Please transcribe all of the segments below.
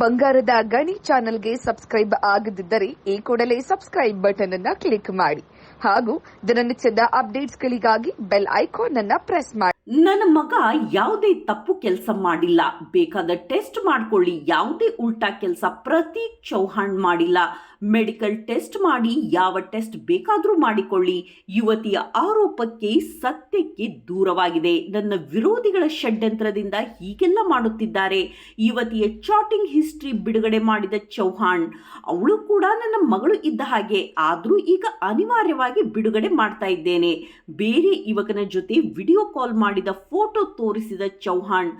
ಬಂಗಾರದ ಗಣಿ ಚಾನೆಲ್ಗೆ ಸಬ್ಸ್ಕ್ರೈಬ್ ಆಗದಿದ್ದರೆ ಈ ಕೂಡಲೇ ಸಬ್ಸ್ಕ್ರೈಬ್ ಬಟನ್ ಅನ್ನ ಕ್ಲಿಕ್ ಮಾಡಿ. ಹಾಗೂ ದಿನನಿತ್ಯದ ಅಪ್ಡೇಟ್ಸ್ಗಳಿಗಾಗಿ ಬೆಲ್ ಐಕಾನ್ ಅನ್ನ ಪ್ರೆಸ್ ಮಾಡಿ. ನನ್ನ ಮಗ ಯಾವುದೇ ತಪ್ಪು ಕೆಲಸ ಮಾಡಿಲ್ಲ. ಬೇಕಾದ ಟೆಸ್ಟ್ ಮಾಡ್ಕೊಳ್ಳಿ. ಯಾವುದೇ ಉಲ್ಟಾ ಕೆಲಸ ಪ್ರತೀಕ್ ಚೌಹಾಣ್ ಮಾಡಿಲ್ಲ. ಮೆಡಿಕಲ್ ಟೆಸ್ಟ್ ಮಾಡಿ ಯಾವ ಟೆಸ್ಟ್ ಬೇಕಾದರೂ ಮಾಡಿಕೊಳ್ಳಿ. ಯುವತಿಯ ಆರೋಪಕ್ಕೆ ಸತ್ಯಕ್ಕೆ ದೂರವಾಗಿದೆ. ನನ್ನ ವಿರೋಧಿಗಳ ಷಡ್ಯಂತ್ರದಿಂದ ಹೀಗೆಲ್ಲ ಮಾಡುತ್ತಿದ್ದಾರೆ. ಯುವತಿಯ ಚಾಟಿಂಗ್ ಹಿಸ್ಟ್ರಿ ಬಿಡುಗಡೆ ಮಾಡಿದ ಚೌಹಾಣ್. ಅವಳು ಕೂಡ ನನ್ನ ಮಗಳು ಇದ್ದ ಹಾಗೆ, ಆದರೂ ಈಗ ಅನಿವಾರ್ಯವಾಗಿ ಬಿಡುಗಡೆ ಮಾಡ್ತಾ ಇದ್ದೇನೆ. ಬೇರೆ ಯುವಕನ ಜೊತೆ ವಿಡಿಯೋ ಕಾಲ್ ಮಾಡಿದ ಫೋಟೋ ತೋರಿಸಿದ ಚೌಹಾಣ್.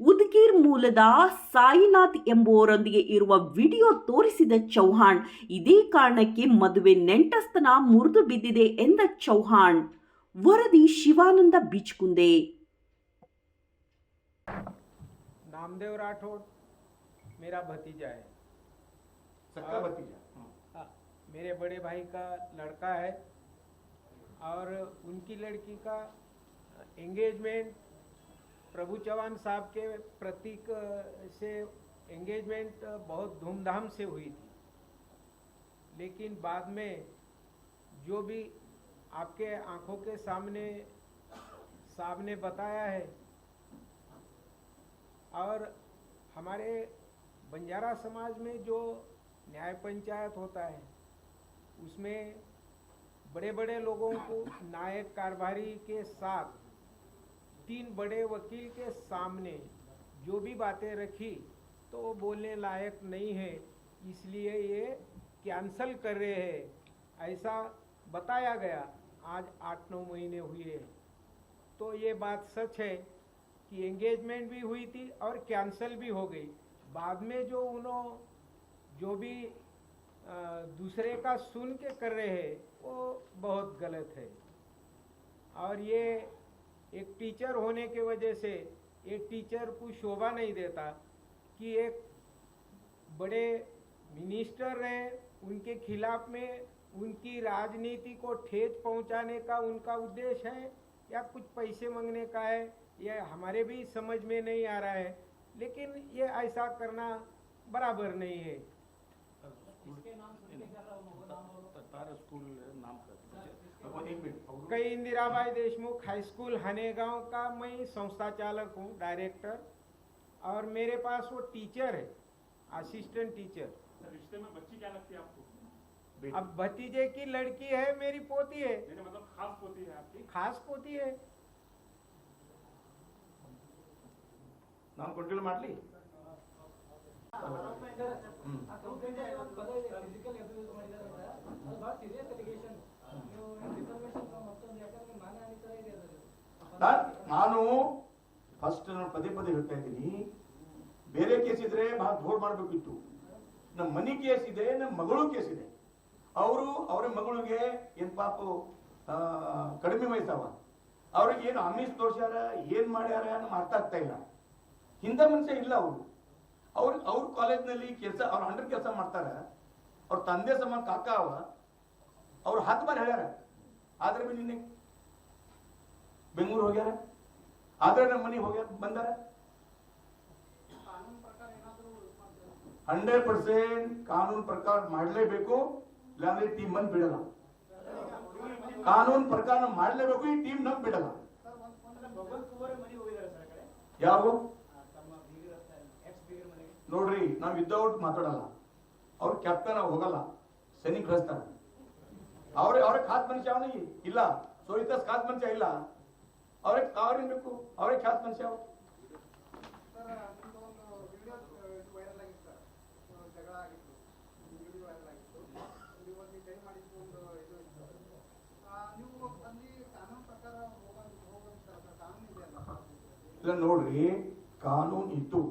ಉದ್ಗೀರ್ ಮೂಲದ ಸಾಯಿನಾಥ್ ಎಂಬುವರೊಂದಿಗೆ ಇರುವ ವಿಡಿಯೋ ತೋರಿಸಿದ ಚೌಹಾಣ್ ಇದೇ ಕಾರಣಕ್ಕೆ ಮದುವೆ ನೆಂಟಸ್ತನ ಮುರಿದು ಬಿದ್ದಿದೆ ಎಂದ ಚೌಹಾಣ್ ವರದಿ ಶಿವಾನಂದ ಬಿಚ್ಕುಂದೆ नामदेव राठौड़ मेरा भतीजा है सक्का भतीजा हाँ, मेरे बड़े भाई का लड़का है और उनकी लड़की का एंगेजमेंट प्रभु चौहान साहब के प्रतीक से एंगेजमेंट बहुत धूमधाम से हुई थी। लेकिन बाद में जो भी आपके आँखों के सामने, साहब ने बताया है, और हमारे बंजारा समाज में जो न्याय पंचायत होता है, उसमें बड़े बड़े लोगों को नायक कारभारी के साथ तीन बड़े वकील के सामने जो भी बातें रखी तो वो बोलने लायक नहीं है। इसलिए ये कैंसल कर रहे हैं। ऐसा बताया गया। आज आठ नौ महीने हुए तो ये बात सच है कि एंगेजमेंट भी हुई थी और कैंसल भी हो गई। बाद में जो उन्होंने जो भी दूसरे का सुन के कर रहे हैं, वो बहुत गलत है। और ये एक टीचर होने के वजह से एक टीचर को शोभा नहीं देता कि एक बड़े मिनिस्टर रहे उनके खिलाफ में उनकी राजनीति को ठेस पहुँचाने का उनका उद्देश्य है या कुछ पैसे मांगने का है यह हमारे भी समझ में नहीं आ रहा है। लेकिन ये ऐसा करना बराबर नहीं है। स्कूल नाम का वो एक मिनट और- कई इंदिराबाई देशमुख हाई स्कूल हनेगांव का मैं संस्था चालक हूँ डायरेक्टर और मेरे पास वो टीचर है असिस्टेंट टीचर रिश्ते में बच्ची क्या लगती है आपको बेटी। अब भतीजे की लड़की है मेरी पोती है मेरे मतलब खास होती है आपकी खास पोती है ನಾನು ಕಂಟ್ರೋಲ್ ಮಾಡ್ಲಿ ಹ್ಮ್. ನಾನ್- ನಾನು ಫಸ್ಟ್ ನಾನು ಪದೇ ಪದೇ ಹೇಳ್ತಾ ಇದ್ದೀನಿ. ಬೇರೆ ಕೇಸ್ ಇದ್ರೆ ಬಹಳ ದೂರ ಮಾಡಬೇಕಿತ್ತು. ನಮ್ಮ ಮನಿ ಕೇಸ್ ಇದೆ ನಮ್ಮ ಮಗಳು ಕೇಸ್ ಇದೆ. ಅವರು ಅವರ ಮಗಳಿಗೆ ಏನ್ ಪಾಪ ಕಡಿಮೆ ವಯಸ್ಸವ? ಅವ್ರಿಗೆ ಏನು ಅಮೀಸ್ ತೋರ್ಸ್ಯಾರ, ಏನ್ ಮಾಡ್ಯಾರ ನಮ್ಗೆ ಅರ್ಥ ಆಗ್ತಾ ಇಲ್ಲ. ಹಿಂದೆ ಮನುಷ್ಯ ಇಲ್ಲ ಅವರು. ಅವ್ರ ಅವ್ರ ಕಾಲೇಜ್ನಲ್ಲಿ ಕೆಲಸ, ಅವ್ರ ಅಂಡರ್ ಕೆಲಸ ಮಾಡ್ತಾರ. ಅವ್ರ ತಂದೆ ಸಮ ಕಾಕ ಅವ. ಅವ್ರು ಹತ್ತು ಬಾರಿ ಹೇಳ್ಯಾರ. ಆದ್ರೆ ನಿನ್ನೆ ಬೆಂಗಳೂರು ಹೋಗ್ಯಾರ? ಆದ್ರೆ ನಮ್ಮ ಮನೆ ಹೋಗ್ಯಾರ ಬಂದಾರ? ಹಂಡ್ರೆಡ್ ಪರ್ಸೆಂಟ್ ಕಾನೂನು ಪ್ರಕಾರ ಮಾಡಲೇಬೇಕು ಇಲ್ಲಾಂದ್ರೆ ಟೀಮ್ ಬಂದ್ ಬಿಡಲ್ಲ. ಕಾನೂನು ಪ್ರಕಾರ ಮಾಡಲೇಬೇಕು ಈ ಟೀಮ್ ನಮ್ ಬಿಡಲ್ಲ. ಯಾರು ನೋಡ್ರಿ ನಾವ್ ವಿದೌಟ್ ಮಾತಾಡಲ್ಲ. ಅವ್ರ ಕ್ಯಾಪ್ಟನ್ ಹೋಗಲ್ಲ. ಸೈನಿಕ ಕಳಿಸ್ತಾರ ಅವ್ರ ಅವ್ರ ಖಾತ್ ಮನುಷ್ಯ ಅವನಿಗೆ ಇಲ್ಲ. ಸೋಹಿತಾಸ್ ಖಾತ್ ಮನುಷ್ಯ ಇಲ್ಲ. ಅವ್ರಿಗೆ ಅವ್ರೇನ್ ಬೇಕು ಅವ್ರಿಗೆ ಖ್ಯಾತ ಮನುಷ್ಯ ಅವ್ರು ಇಲ್ಲ ನೋಡ್ರಿ ಕಾನೂನು ಇತ್ತು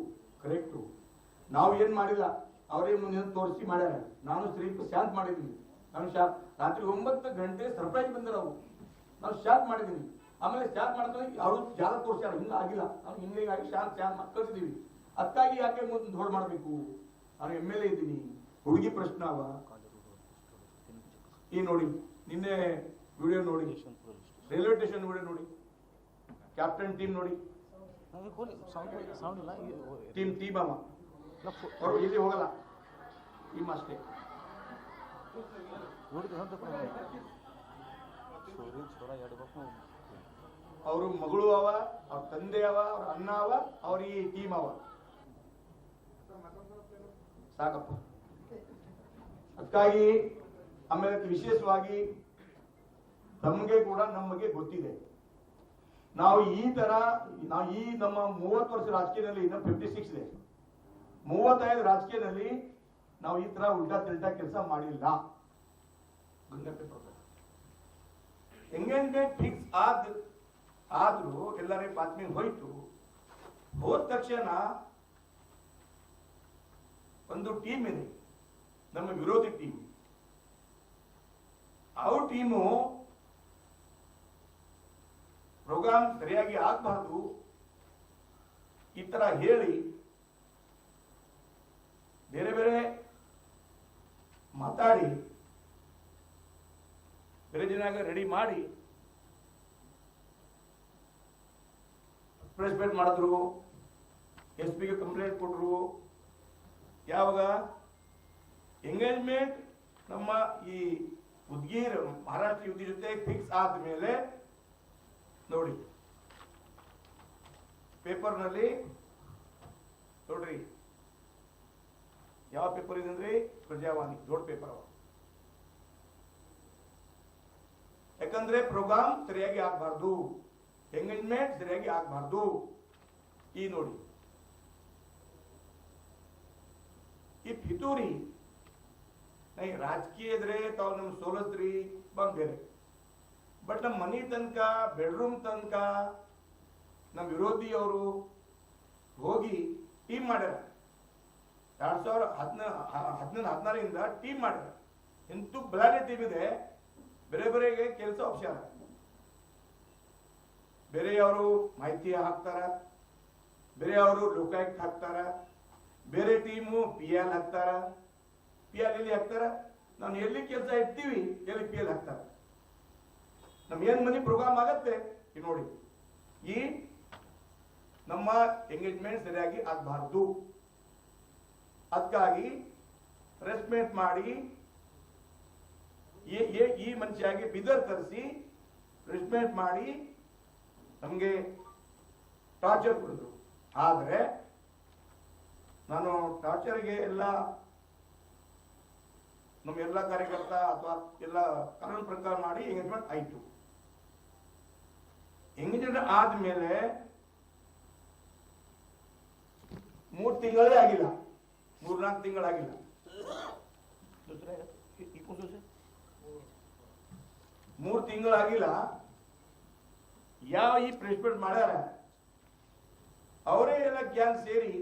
ಕರೆಕ್ಟು ನಾವು ಏನ್ ಮಾಡಿಲ್ಲ ಅವರೇ ಮುಂದೆ ತೋರಿಸಿ ಮಾಡ್ಯಾರ. ನಾನು ಸ್ತ್ರೀಪು ಶಾಂತ ಮಾಡಿದ್ದೀನಿ. ನಾನು ಶಾ ರಾತ್ರಿ ಒಂಬತ್ತು ಗಂಟೆ ಸರ್ಪ್ರೈಸ್ ಬಂದ್ರು ನಾನು ಶಾಂತ್ ಮಾಡಿದ್ದೀನಿ. ಆಮೇಲೆ ಸ್ಟಾರ್ಟ್ ಮಾಡ್ತಾರೆ ಯಾರು ಜಾಲ ತೋರಿಸ್ಯಾರ ಹಿಂಗ ಆಗಿಲ್ಲ. ನಾವು ಹಿಂಗಾಗಿ ಶಾಂತ್ ಶಾಂತ್ ಮಾಡಿ ಕಳಿಸಿದೀವಿ. ಅದಕ್ಕಾಗಿ ಯಾಕೆ ಮುಂದೆ ದೊಡ್ಡ ಮಾಡಬೇಕು? ನಾನು ಎಂ ಎಲ್ ಎ ಇದ್ದೀನಿ. ಹುಡುಗಿ ಪ್ರಶ್ನ ಅವ. ಈ ನೋಡಿ ನಿನ್ನೆ ವಿಡಿಯೋ ನೋಡಿ. ರೈಲ್ವೆ ಸ್ಟೇಷನ್ ವಿಡಿಯೋ ನೋಡಿ. ಕ್ಯಾಪ್ಟನ್ ಟೀಮ್ ನೋಡಿ. ಟೀಮ್ ಟೀಮ್ ಅವ. ಅವ್ರು ಇಲ್ಲಿ ಹೋಗಲ್ಲ. ಟೀಮ್ ಅಷ್ಟೇ. ಅವ್ರ ಮಗಳು ಅವ, ಅವ್ರ ತಂದೆ ಅವ, ಅವ್ರ ಅಣ್ಣ ಅವ, ಅವ್ರ ಈ ಟೀಮ್ ಅವ. ಸಾಕಪ್ಪ. ಅದಕ್ಕಾಗಿ ಆಮೇಲೆ ವಿಶೇಷವಾಗಿ ತಮಗೆ ಕೂಡ ನಮಗೆ ಗೊತ್ತಿದೆ. ನಾವು ಈ ತರ, ನಾವು ಈ ನಮ್ಮ ಮೂವತ್ತು ವರ್ಷ ರಾಜಕೀಯದಲ್ಲಿ ಇನ್ನು ಫಿಫ್ಟಿ ಸಿಕ್ಸ್ ಇದೆ. ಮೂವತ್ತೈದು ರಾಜಕೀಯದಲ್ಲಿ ನಾವು ಈ ತರ ಉಲ್ಟಾ ತಿಲ್ಟಾ ಕೆಲಸ ಮಾಡಿಲ್ಲ. ಎಂಗೇಜ್ಮೆಂಟ್ ಫಿಕ್ಸ್ ಆದ ಆದ್ರೂ ಎಲ್ಲರೇ ಬಾತ್ಮಿ ಹೋಯ್ತು, ಹೋದ ತಕ್ಷಣ ಒಂದು ಟೀಮ್ ಇದೆ, ನಮ್ಮ ವಿರೋಧಿ ಟೀಮ್ ಅವ್ರ ಟೀಮು ಪ್ರೋಗ್ರಾಮ್ ಸರಿಯಾಗಿ ಆಗ್ಬಾರ್ದು ಈ ತರ ಹೇಳಿ ಬೇರೆ ಬೇರೆ ಮಾತಾಡಿ, ಬೇರೆ ಜನ ರೆಡಿ ಮಾಡಿ ಪ್ರೆಸ್ ಮೀಟ್ ಮಾಡಿದ್ರು ಎಸ್ ಪಿಗೆ ಕಂಪ್ಲೇಂಟ್ ಕೊಟ್ರು. ಯಾವಾಗ? ಎಂಗೇಜ್ಮೆಂಟ್ ನಮ್ಮ ಈ ಉದ್ಗೀರ್, ಮಹಾರಾಷ್ಟ್ರ ಯುವತಿ ಜೊತೆ ಫಿಕ್ಸ್ ಆದ ಮೇಲೆ ನೋಡಿ. ಪೇಪರ್ನಲ್ಲಿ ನೋಡ್ರಿ. ಯಾವ ಪೇಪರ್ ಇದೆ ಅಂದ್ರೆ ಪ್ರಜಾವಾಣಿ, ದೊಡ್ಡ ಪೇಪರ್ ಅವ. ಯಾಕಂದ್ರೆ ಪ್ರೋಗ್ರಾಮ್ ಸರಿಯಾಗಿ ಆಗ್ಬಾರ್ದು. ಎಂಗೇಜ್ಮೆಂಟ್ ಸರಿಯಾಗಿ ಆಗಬಾರ್ದು. ಈ ನೋಡಿ. ಈ ಪಿತೂರಿ, ನೈ ರಾಜಕೀಯ ಇದ್ರೆ ತಾವು ನಮ್ ಸೋಲತ್ರಿ ಬಂದ್ ಬೇರೆ ಬಟ್ ನಮ್ಮ ಮನಿ ತನಕ, ಬೆಡ್ರೂಮ್ ತನಕ ನಮ್ಮ ವಿರೋಧಿ ಅವರು ಹೋಗಿ ಟೀಮ್ ಮಾಡ್ಯಾರ. ಎರಡ್ ಸಾವಿರ ಹದಿನ, ಹದಿನೈದು ಹದಿನಾರರಿಂದ ಟೀಮ್ ಮಾಡ್ಯಾರ. ಇಂತೂ ಬಲಾಢ್ಯ ಟೀಮ್ ಇದೆ. ಬೇರೆ ಬೇರೆಗೆ ಕೆಲಸ ಆಪ್ಷನ್ ಬೇರೆಯವರು ಮಾಹಿತಿ ಹಾಕ್ತಾರ, ಬೇರೆಯವರು ಲೋಕಾಯುಕ್ತ ಹಾಕ್ತಾರ, ಬೇರೆ ಟೀಮು ಪಿ ಎಲ್ ಹಾಕ್ತಾರ. ಪಿ ಎಲ್ ಎಲ್ಲಿ ಹಾಕ್ತಾರ? ನಾನು ಎಲ್ಲಿ ಕೆಲಸ ಇರ್ತೀವಿ ಎಲ್ಲಿ ಪಿ ಎಲ್ ಹಾಕ್ತಾರ? ನಮ್ ಏನ್ ಮನಿ ಪ್ರೋಗ್ರಾಮ್ ಆಗತ್ತೆ ನೋಡಿ. ಈ ನಮ್ಮ ಎಂಗೇಜ್ಮೆಂಟ್ ಸರಿಯಾಗಿ ಆಗಬಾರ್ದು. ಅದಕ್ಕಾಗಿ ರೆಸ್ಪೆಕ್ಟ್ ಮಾಡಿ ಈ ಮನುಷ್ಯಾಗಿ ಬಿದರ್ ತರಿಸಿ ರೆಸ್ಪೆಕ್ಟ್ ಮಾಡಿ ನಮಗೆ ಟಾರ್ಚರ್ ಕೊಡಿದ್ರು. ಆದ್ರೆ ನಾನು ಟಾರ್ಚರ್ಗೆ ಎಲ್ಲ ನಮ್ಮ ಎಲ್ಲ ಕಾರ್ಯಕರ್ತ ಅಥವಾ ಎಲ್ಲ ಕಾನೂನು ಪ್ರಕಾರ ಮಾಡಿ ಎಂಗೇಜ್ಮೆಂಟ್ ಆಯ್ತು. ಎಂಗೇಜ್ಮೆಂಟ್ ಆದಮೇಲೆ ಮೂರು ತಿಂಗಳೇ ಆಗಿಲ್ಲ. ಮೂರ್ನಾಲ್ಕು ತಿಂಗಳಾಗಿಲ್ಲ ಮೂರು ತಿಂಗಳಾಗಿಲ್ಲ ಯಾವ ಈ ಪ್ರೆಸಿಡೆಂಟ್ ಮಾಡ್ಯಾರ? ಅವರೇ ಎಲ್ಲ ಗ್ಯಾಂಗ್ ಸೇರಿ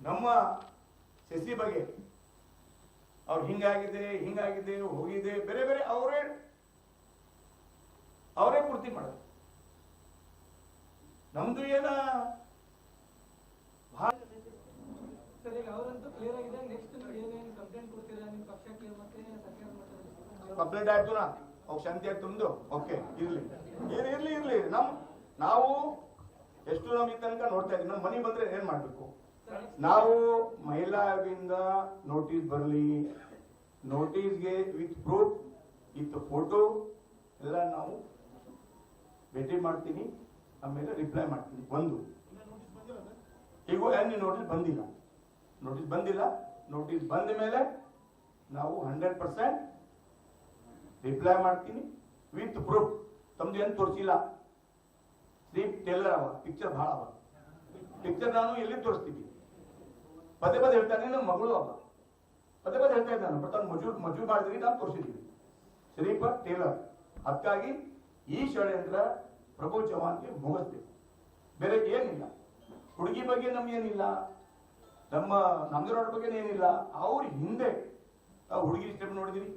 ನಮ್ಮ ಸಸಿ ಬಗ್ಗೆ ಅವ್ರು ಹಿಂಗಾಗಿದೆ ಹಿಂಗಾಗಿದೆ ಹೋಗಿದೆ ಬೇರೆ ಬೇರೆ ಅವರೇ ಅವರೇ ಪೂರ್ತಿ ಮಾಡೋದು ನಮ್ದು ಏನ ಕಂಪ್ಲೇಂಟ್ ಆಯ್ತು ನಾ. ಅವ್ ಶಾಂತಿಯಾಗಿ ನಿಮ್ದು ಓಕೆ ಇರ್ಲಿ. ಏನ್ ಇರ್ಲಿ ಇರ್ಲಿ. ನಮ್ ನಾವು ಎಷ್ಟು ನಮ್ ತನಕ ನೋಡ್ತಾ ಇದ್ದೀವಿ. ನಮ್ಮ ಮನೆ ಬಂದ್ರೆ ಏನ್ ಮಾಡ್ಬೇಕು? ನಾವು ಮಹಿಳಾ ಆಯೋಗದಿಂದ ನೋಟಿಸ್ ಬರಲಿ ನೋಟಿಸ್ಗೆ ವಿತ್ ಪ್ರೂಫ್ ವಿತ್ ಫೋಟೋ ಎಲ್ಲ ನಾವು ಭೇಟಿ ಮಾಡ್ತೀನಿ. ಆಮೇಲೆ ರಿಪ್ಲೈ ಮಾಡ್ತೀನಿ. ಒಂದು. ಈಗ ಏನು ನೋಟಿಸ್ ಬಂದಿಲ್ಲ. ನೋಟಿಸ್ ಬಂದಿಲ್ಲ. ನೋಟಿಸ್ ಬಂದ ಮೇಲೆ ನಾವು ಹಂಡ್ರೆಡ್ ಪರ್ಸೆಂಟ್ ರಿಪ್ಲೈ ಮಾಡ್ತೀನಿ. ವಿತ್ ಪ್ರೂಫ್ ತಮ್ದು ಏನು ತೋರಿಸಿಲ್ಲ? ಸ್ಲೀಪ್ ಟೇಲರ್ ಅವ. ಪಿಕ್ಚರ್ ಭಾಳ ಅವ. ಪಿಕ್ಚರ್ ನಾನು ಎಲ್ಲಿ ತೋರಿಸ್ತೀನಿ? ಪದೇ ಪದೇ ಹೇಳ್ತಾನೆ ನಮ್ಮ ಮಗಳು ಅವ. ಪದೇ ಪದೇ ಹೇಳ್ತಾ ಇದ್ದಾನೆ. ಬಟ್ ಅವ್ನು ಮಜೂರ್ ಮಜೂರ್ ಮಾಡಿದ್ರಿ ನಾನು ತೋರಿಸಿದ್ದೀನಿ. ಸ್ಲೀಪರ್ ಟೇಲರ್ ಅದಕ್ಕಾಗಿ ಈ ಷಡ್ಯಂತ್ರ ಪ್ರಭು ಚೌಹಾನ್ಗೆ ಮುಗಿಸ್ಬೇಕು. ಬೇರೆ ಏನಿಲ್ಲ. ಹುಡುಗಿ ಬಗ್ಗೆ ನಮ್ಗೇನಿಲ್ಲ. ನಮ್ಮ ನಂಗರೋಡ್ ಬಗ್ಗೆ ಏನಿಲ್ಲ. ಅವ್ರ ಹಿಂದೆ ಹುಡುಗಿ ಸ್ಟೆಪ್ ನೋಡಿದಿರಿ.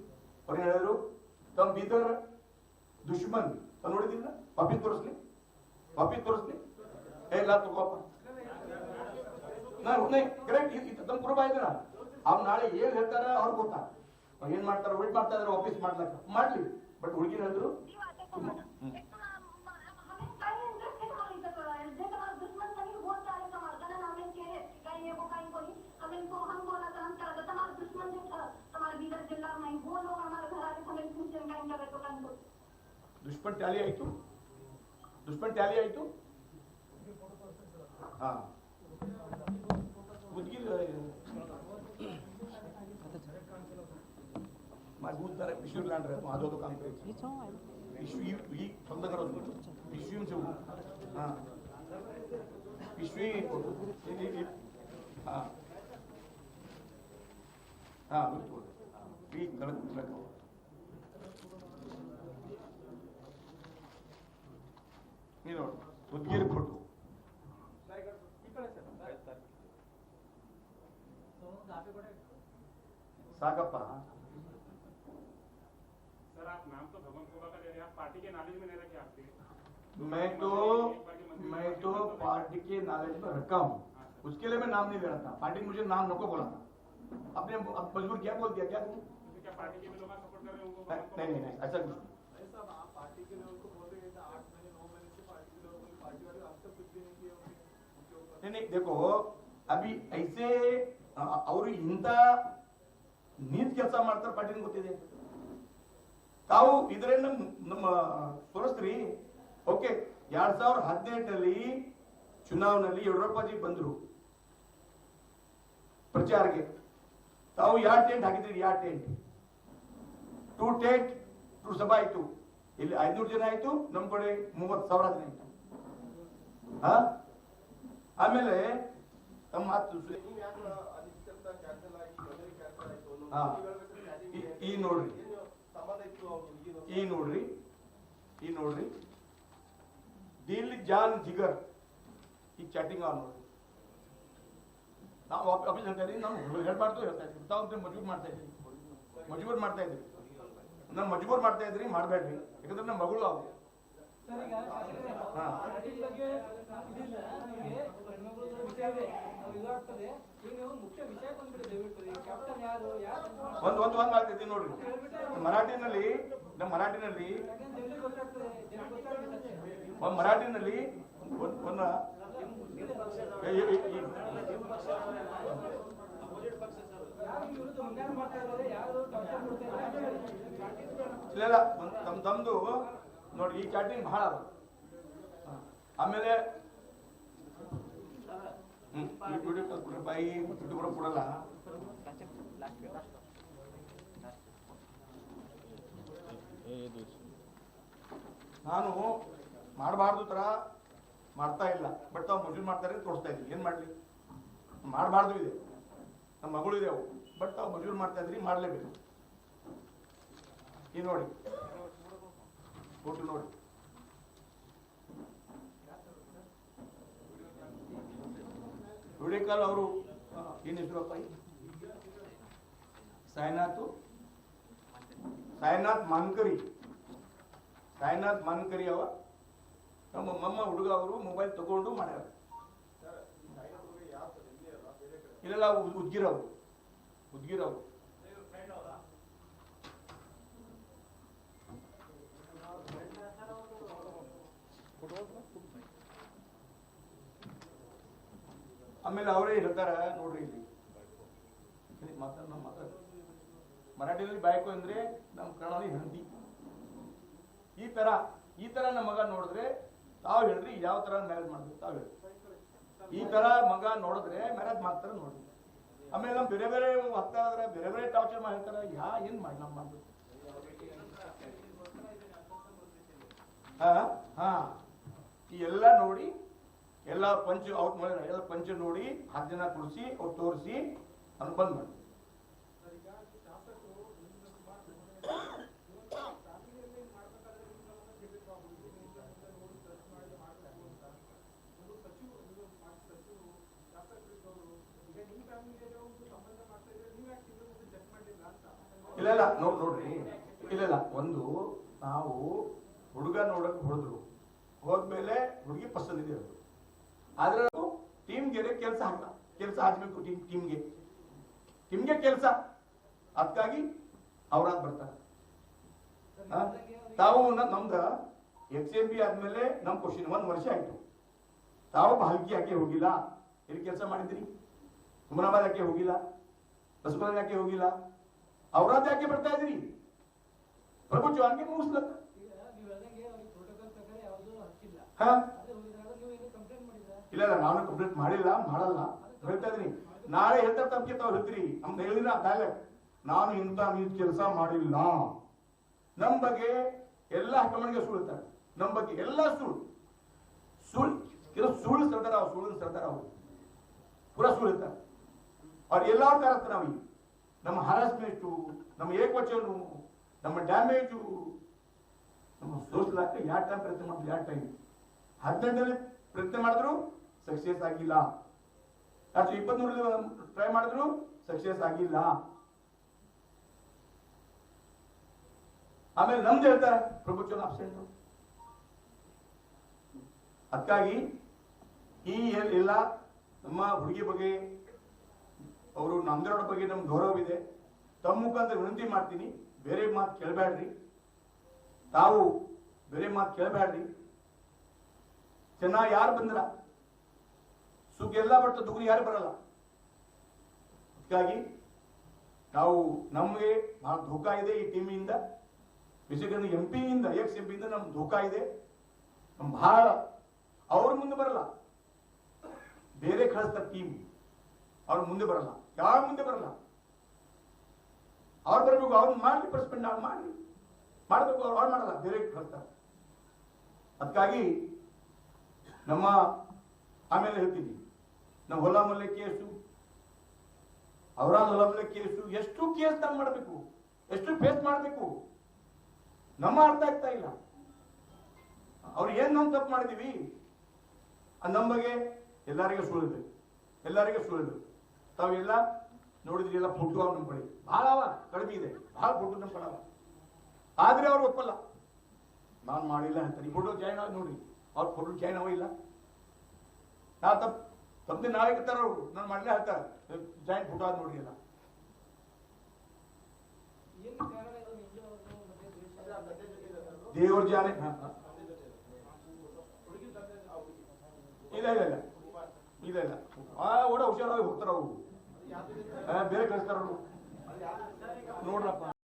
ಅವ್ರು ಹೇಳಿದ್ರು? ತಮ್ಮ ಬೀದರ್ ದುಶ್ಮನ್ ನೋಡಿದಿಲ್ಲ? ಪಪ್ಪಿ ತೋರಿಸ್ಲಿ? ಪಪ್ಪಿ ತೋರಿಸ್ಲಿ? ಎಲ್ಲ ತಗೋಪ ತಗೋಪ್ಪ. ನಾನು ಕರೆಕ್ಟ್ ತಮ್ಮ ಕುರುಬ ಅವ್ನು ನಾಳೆ ಏನ್ ಹೇಳ್ತಾರ ಅವ್ರು ಗೊತ್ತಾ? ಏನ್ ಮಾಡ್ತಾರ ವೇಟ್ ಮಾಡ್ತಾ ಇದಾರೆ ಆಫೀಸ್ ಮಾಡ್ಲಕ್ಕ ಮಾಡ್ಲಿ. ಬಟ್ ಹುಡುಗಿ ಹೇಳಿದ್ರು ದುಷ್ಪನ್ ಟ್ಯಾಲಿ ಆಯ್ತು ದುಷ್ಪನ್ ಟ್ಯಾಲಿ ಆಯ್ತು ಹಾ उदगीर माझ उद्धार पिशवी लँड राहतो माझा तो काम करायचं पिशवी ही बंद करत पिशवी ठेवू हा पिशवी हे- हे- हे- हा हा बिलकुल ही गलत गलत हे ನೋಡು ಉದ್ಗೀರ್ ಕೊಟ್ಟು ಸಾಕಪ್ಪ सर आप नाम तो भगवान कोबा का ले रहे हैं आप पार्टी के नॉलेज में नहीं रखे आपके मैं तो मैं तो पार्टी के नॉलेज में रखा हूँ उसके लिए मैं नाम नहीं ले रहा था पार्टी ने मुझे नाम नको बोला था अपने अब मजबूर क्या बोल दिया क्या तुम क्योंकि क्या पार्टी के भी लोग सपोर्ट कर रहे हैं उनको नहीं भगवान नहीं कोबा नहीं ऐसा कुछ नहीं। भाई साहब आप पार्टी के लेवल को नहीं नहीं देखो अभी ऐसे ಅವರು ಇಂಥ ನೀತ್ ಕೆಲಸ ಮಾಡ್ತಾರೆ ಪಾರ್ಟಿ ಗೊತ್ತಿದೆ ತಾವು ಇದ್ರೆ ನಮ್ಮ ನಮ್ಮ ತೋರಿಸ್ರಿ ಓಕೆ ಎರಡ್ ಸಾವಿರದ ಹದಿನೆಂಟರಲ್ಲಿ ಚುನಾವಣೆಯಲ್ಲಿ ಯಡಿಯೂರಪ್ಪಾಜಿ ಬಂದ್ರು ಪ್ರಚಾರಕ್ಕೆ ತಾವು ಯಾವ ಟೆಂಟ್ ಹಾಕಿದ್ರಿ ಯಾವ ಟೆಂಟ್ ಟೂ ಟೆಂಟ್ ಟೂ ಸಭಾ ಆಯ್ತು ಇಲ್ಲಿ ಐದ್ನೂರು ಜನ ಆಯ್ತು ನಮ್ ಕಡೆ ಮೂವತ್ತು ಸಾವಿರ ಜನ ಆಯ್ತು ಹಾ ಆಮೇಲೆ ತಮ್ಮ ಮಾತು ಈ- ನೋಡ್ರಿ. ಈ ನೋಡ್ರಿ. ಈ ನೋಡ್ರಿ. ದಿಲ್ ಜಾನ್ ಜಿಗರ್. ಈ ಚಾಟಿಂಗ್ ಆನ್ ನೋಡ್ರಿ. ನಾವು ಆಫೀಸ್ ಹೇಳ್ತಾ ಇದ್ದೀನಿ. ನಾನು ಹೇಳ್ಬಾರ್ದು ಹೇಳ್ತಾ ಇದ್ದೀನಿ. ತಾವು ಮಜಬೂರ್ ಮಾಡ್ತಾ ಇದ್ದೀನಿ ಮಜಬೂರ್ ಮಾಡ್ತಾ ಇದ್ರಿ ನಾನು ಮಜಬೂರ್ ಮಾಡ್ತಾ ಇದ್ರಿ ಮಾಡಬೇಡ್ರಿ. ಯಾಕಂದ್ರೆ ನಮ್ಮ ಮಗಳು ಒಂದ್ ಒಂದ್ ಒಂದ್ ಮಾಡ್ತಾ ಇದ್ದೀನಿ ನೋಡ್ರಿ ಮರಾಠಿನಲ್ಲಿ, ನಮ್ಮ ಮರಾಠಿನಲ್ಲಿ ಒಂದ್ ಮರಾಠಿನಲ್ಲಿ ಒಂದ್ ಇಲ್ಲ ತಮ್, ತಮ್ದು ನೋಡಿ, ಈ ಚಾಟಿಂಗ್ ಬಹಳ ಅದ. ಆಮೇಲೆ ದುಡ್ಡು ಕೂಡ ಕೊಡಲ್ಲ. ನಾನು ಮಾಡಬಾರ್ದು ತರ ಮಾಡ್ತಾ ಇಲ್ಲ. ಬಟ್ ತಾವು ಮಜೂರ್ ಮಾಡ್ತಾರೆ ತೋರಿಸ್ತಾ ಇದ್ದೀನಿ. ಏನ್ ಮಾಡ್ಲಿ? ಮಾಡಬಾರ್ದು ಇದೆ. ನಮ್ಮ ಮಗಳು ಇದೆ ಅವು. ಬಟ್ ತಾವು ಮಜೂರ್ ಮಾಡ್ತಾ ಇದ್ರಿ, ಮಾಡ್ಲೇಬೇಕು. ಈ ನೋಡಿ. ಫೋಟೋ ನೋಡಿ. ಹುಳಿಕಲ್ ಅವರು ಏನು ಹೆಸರಪ್ಪ ಸಾಯಿನಾಥ್? ಸಾಯಿನಾಥ್ ಮಾನ್ಕರಿ. ಸಾಯಿನಾಥ್ ಮಾನ್ಕರಿ ಅವ. ನಮ್ಮ ಮಮ್ಮ ಹುಡುಗ ಅವರು ಮೊಬೈಲ್ ತಗೊಂಡು ಮಾಡ್ಯಾರ. ಇಲ್ಲೆಲ್ಲ ಉದ್ಗಿರವು ಉದ್ಗಿರವು ಆಮೇಲೆ ಅವರೇ ಹೇಳ್ತಾರ, ನೋಡ್ರಿ ಇಲ್ಲಿ ಮರಾಠಿಯಲ್ಲಿ ಬಾಯ್ಕು ಅಂದ್ರೆ ನಮ್ಮ ಕನ್ನಡ ಹೆಂಡತಿ. ಈ ತರ ಈ ತರ ನಮ್ಮ ಮಗ ನೋಡಿದ್ರೆ ತಾವ್ ಹೇಳ್ರಿ ಯಾವ ತರ ಮ್ಯಾರೇಜ್ ಮಾಡ್ತೀವಿ ತಾವ್ ಹೇಳ್ರಿ. ಈ ತರ ಮಗ ನೋಡಿದ್ರೆ ಮ್ಯಾರೇಜ್ ಮಾಡ್ತಾರೆ ನೋಡ್ರಿ. ಆಮೇಲೆ ನಮ್ ಬೇರೆ ಬೇರೆ ಹತ್ತಾರ ಅಂದ್ರೆ ಬೇರೆ ಬೇರೆ ಟಾರ್ಚರ್ ಹೇಳ್ತಾರ ಯಾ, ಏನ್ ಮಾಡಿ ನಮ್ಮ ಮಗ ಹಾ ಹಾ. ಈ ಎಲ್ಲ ನೋಡಿ ಎಲ್ಲ ಪಂಚ ಔಟ್ ಮಾಡಿ ಎಲ್ಲ ಪಂಚ ನೋಡಿ ಹತ್ತು ಜನ ಕುಡಿಸಿ ಅವ್ರು ತೋರಿಸಿ ಅದನ್ನು ಬಂದ್ ಮಾಡಿ. ಇಲ್ಲ ಇಲ್ಲ. ನೋಡ್ ನೋಡ್ರಿ. ಇಲ್ಲ ಇಲ್ಲ. ಒಂದು ನಾವು ಹುಡುಗ ನೋಡಕ್ ಹೊಡೆದ್ರು ಹೋದ್ಮೇಲೆ ಹುಡುಗಿ ಪಸಂದ್ ಇದೆ ಅದು. ಆದ್ರೆ ಟೀಮ್ಗೆ ಕೆಲಸ ಹಾಕ ಕೆಲಸ ಹಚ್ಬೇಕು ಟೀಮ್ ಟೀಮ್ಗೆ ಟೀಮ್ಗೆ ಕೆಲಸ. ಅದಕ್ಕಾಗಿ ಅವ್ರಾಗ್ ಬರ್ತಾರೆ. ತಾವು ನಮ್ದ ಎಕ್ಸ್ ಎಂ ಪಿ ಆದ್ಮೇಲೆ ನಮ್ ಕ್ವಶನ್ ಒಂದ್ ವರ್ಷ ಆಯ್ತು. ತಾವು ಭಾಲ್ಕಿ ಯಾಕೆ ಹೋಗಿಲ್ಲ? ಎಲ್ಲಿ ಕೆಲಸ ಮಾಡಿದ್ರಿ? ಹುಮನಾಬಾದ್ ಯಾಕೆ ಹೋಗಿಲ್ಲ? ಬಸವನ ಯಾಕೆ ಹೋಗಿಲ್ಲ? ಅವ್ರಾದ್ ಯಾಕೆ ಬರ್ತಾ ಇದ್ರಿ ಪ್ರಭು ಚೌಹಾಣ್ಗೆ ಮುಗಿಸ್ಲತ್ತ ಹಾ? ಇಲ್ಲ ಇಲ್ಲ, ನಾನು ಕಂಪ್ಲೀಟ್ ಮಾಡಿಲ್ಲ, ಮಾಡಲ್ಲ. ಹೇಳ್ತಾ ಇದೀನಿ ನಾಳೆ ಹೇಳ್ತಾ ತಪ್ಪಿಗೆ ತಾವು ಹೇಳ್ತೀರಿ ನಮ್ದು ಹೇಳಿನ ಡೈಲಾಗ್ ನಾನು ಇಂಥ ನೀವು ಕೆಲಸ ಮಾಡಿಲ್ಲ. ನಮ್ ಬಗ್ಗೆ ಎಲ್ಲ ಹಕ್ಕಮಣಿಗೆ ಸುಳ್ತಾರೆ ನಮ್ಮ ನಮ್ ಬಗ್ಗೆ ಎಲ್ಲ ಸುಳ್ಳು. ಸುಳ್ಳು, ಕೆಲವು ಸುಳ್ಳು ಸರ್ದಾರ ಅವ್ರು ಸುಳ್ಳು ಸರ್ದಾರ ಅವ್ರು. ಪುರ ಸುಳ್ಳು ಹೇಳ್ತಾರೆ ಅವ್ರು ಎಲ್ಲಾರು ಕರೆಸ್ತಾರೆ ನಾವು ನಮ್ಮ ಹರಾಸ್ಮೆಂಟು ನಮ್ಮ ಏಕವಚನು, ನಮ್ಮ ಡ್ಯಾಮೇಜು ನಮ್ಮ ಸೋಸಲಾಕ ಯಾವ ಟೈಮ್ ಪ್ರಯತ್ನ ಮಾಡಿದ್ರು ಯಾವ ಟೈಮ್ ಹದಿನೆಂಟನೇ ಪ್ರಯತ್ನ ಮಾಡಿದ್ರು ಸಕ್ಸಸ್ ಆಗಿಲ್ಲ. ಅಷ್ಟು ಇಪ್ಪತ್ಮೂರಲ್ಲಿ ಟ್ರೈ ಮಾಡಿದ್ರು ಸಕ್ಸಸ್ ಆಗಿಲ್ಲ. ಆಮೇಲೆ ನಮ್ದು ಹೇಳ್ತಾರೆ ಪ್ರಭುತ್ವ ಅಬ್ಸೆಂಟ್ ಅದಕ್ಕಾಗಿ ಈ ಎಲ್- ಎಲ್ಲ ನಮ್ಮ ಹುಡುಗಿ ಬಗ್ಗೆ, ಅವರು ನಮ್ದರೋಡ ಬಗ್ಗೆ ನಮ್ಗೆ ಗೌರವ ಇದೆ. ತಮ್ಮ ಮುಖಾಂತರ ವಿನಂತಿ ಮಾಡ್ತೀನಿ, ಬೇರೆ ಮಾತು ಕೇಳಬೇಡ್ರಿ. ತಾವು ಬೇರೆ ಮಾತು ಕೇಳಬೇಡ್ರಿ. ಚೆನ್ನಾಗಿ ಯಾರು ಬಂದ್ರ? ಸುಖ ಎಲ್ಲ ಬರ್ತದೆ ದುಃಖ ಯಾರು ಬರಲ್ಲ. ಅದಕ್ಕಾಗಿ ನಾವು ನಮಗೆ ಬಹಳ ಧೋಕಾ ಇದೆ ಈ ಟೀಮಿಂದ ಇಂದ. ಎಂ ಪಿಯಿಂದ ಎಕ್ಸ್ ಎಂ ಪಿಯಿಂದ ನಮ್ಗೆ ಧೋಕಾ ಇದೆ. ನಮ್ ಬಹಳ. ಅವ್ರ ಮುಂದೆ ಬರಲ್ಲ. ಬೇರೆ ಕಳಿಸ್ತಾರೆ ಟೀಮ್ ಅವ್ರ ಮುಂದೆ ಬರಲ್ಲ. ಯಾರ ಮುಂದೆ ಬರಲ್ಲ? ಅವ್ರು ಬರಬೇಕು ಅವ್ರನ್ನ ಮಾಡ್ಲಿ ಪರ್ಸ್ಪೆಂಡ್ ಆಗಿ ಮಾಡ್ಲಿ. ಮಾಡಬೇಕು, ಅವ್ರು ಅವ್ರು ಮಾಡಲ್ಲ. ಬೇರೆ ಕಳಿಸ್ತಾರೆ. ಅದಕ್ಕಾಗಿ ನಮ್ಮ ಆಮೇಲೆ ಹೇಳ್ತೀನಿ. ನಮ್ಮ ಹೊಲ ಮಲ್ಲೆ ಕೇಸು. ಅವರಾದ ಹೊಲ ಮಲ್ಲೆ ಕೇಸು, ಎಷ್ಟು ಕೇಸ್ ನಾವು ಮಾಡಬೇಕು, ಎಷ್ಟು ಫೇಸ್ ಮಾಡಬೇಕು. ನಮ್ಮ ಅರ್ಥ ಆಗ್ತಾ ಇಲ್ಲ. ಅವ್ರು ಏನ್ ನಾವು ತಪ್ಪು ಮಾಡಿದೀವಿ? ಬಗ್ಗೆ ಎಲ್ಲರಿಗೂ ಸುಳಿದು ಎಲ್ಲರಿಗೂ ಸುಳಿದು ತಾವೆಲ್ಲ ನೋಡಿದ್ರಿ, ಎಲ್ಲ ಫೋಟೋ ಅವ್ರು ನಮ್ಮ ಬಳಿ. ಬಹಳ ಅವ, ಕಡಿಮೆ ಇದೆ. ಬಹಳ ಫೋಟೋ ನಮ್ಮ ಆದ್ರೆ ಅವ್ರು ಒಪ್ಪಲ್ಲ. ನಾನು ಮಾಡಿಲ್ಲ ಅಂತಾರೆ ಫೋಟೋ ಜಾಯ್ನ್ ಆಗಿ ನೋಡಿ ಅವ್ರ ಫೋಟೋ ಜಾಯ್ನ್ ಅವ ಇಲ್ಲ ನಾ ತಪ್ಪ ತಮ್ಮದೇ ನಾಳೆ ಅವರು. ನಾನು ಮಾಡಲೇ ಹೇಳ್ತಾರೆ. ಜಾಯಿಂಟ್ ಫೋಟೋ ಆದ್ ನೋಡಿ ಎಲ್ಲ. ದೇವ್ರ ಜಾಲಿ ಹಾ, ಹಾ. ಇಲ್ಲ ಇಲ್ಲ ಇಲ್ಲ. ಇಲ್ಲ ಇಲ್ಲ. ಆ ಓಡ ಹುಷಾರಾಗಿ ಹೋಗ್ತಾರ ಅವರು. ಬೇರೆ ಕಳಿಸ್ತಾರ ಅವ್ರು. ನೋಡ್ರಪ್ಪ.